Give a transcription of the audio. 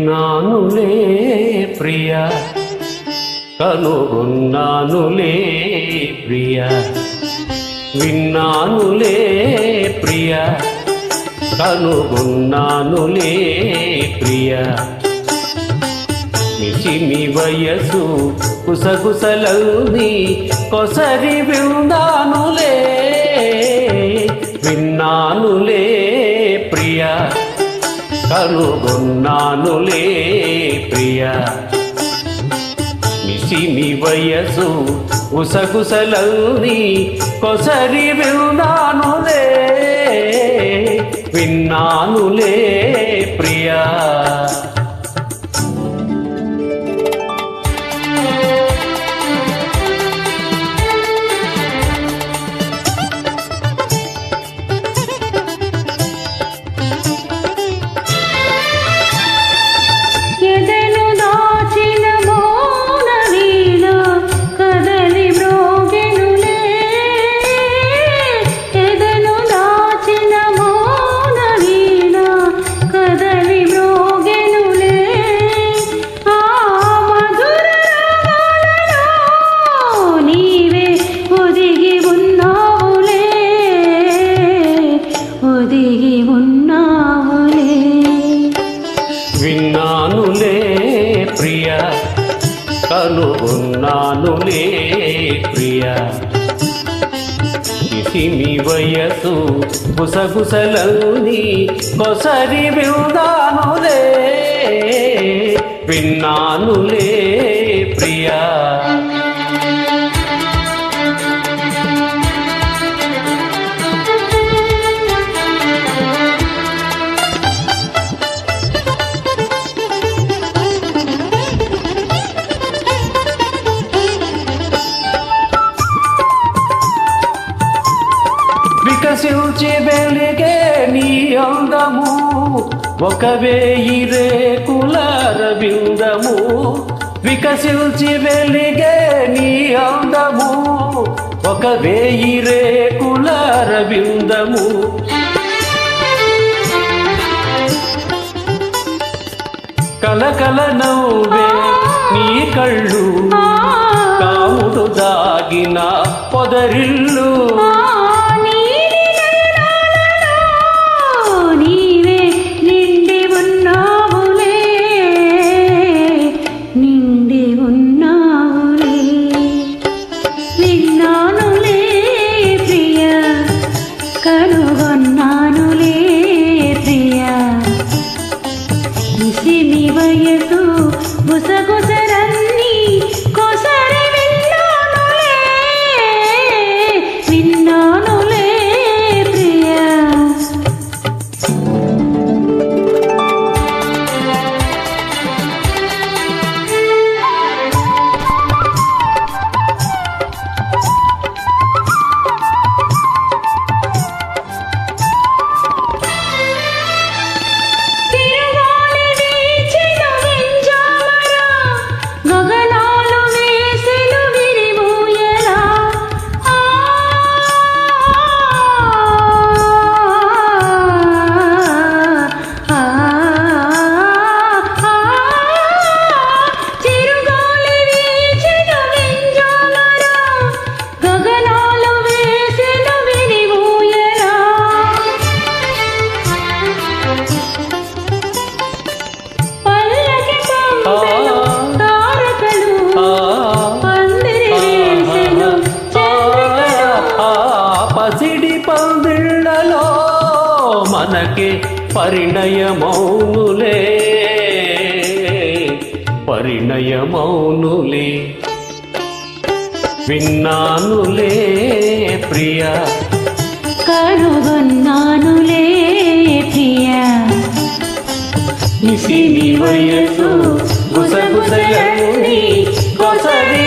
విన్నానులే ప్రియ. కనుగొన్నానులే ప్రియ. విన్నానులే ప్రియ. కనుగొన్నానులే ప్రియ. మిచిమి వయసు కుసగుసలౌది కొసరి విందానులే విన్నానులే కనుగొన్నానులే ప్రియ. మిసిమి వయసు ఉసగుసలౌది కొసరి విన్నా ఒదిగి ఉన్నావులే. విన్నానులే ప్రియ కనుగొన్నానులే ప్రియ. ఇసిమి వయసు గుసగుసలౌని కొసరి విన్నానులే విన్నానులే ప్రియా వికసించి వెలిగే నీ అందము ఒక వేయి రేకుల రవిందము. వికసించి వెలిగే నీ అందము ఒక వేయి రేకుల రవిందము. కలకల నవ్వే నీ కళ్ళు కాముడు దాగిన పొదరిల్లు. విన్నానులే ప్రియ. కనుగొన్నానులే ప్రియ. ఇసిమి వయసు గుసగుసరి మనకి పరిణయమౌనులే. పరిణయమౌనులే. విన్నానులే ప్రియా. కనుగొన్నానులే ప్రియ. నిసిని వయసు గుసగుసలని కొసరి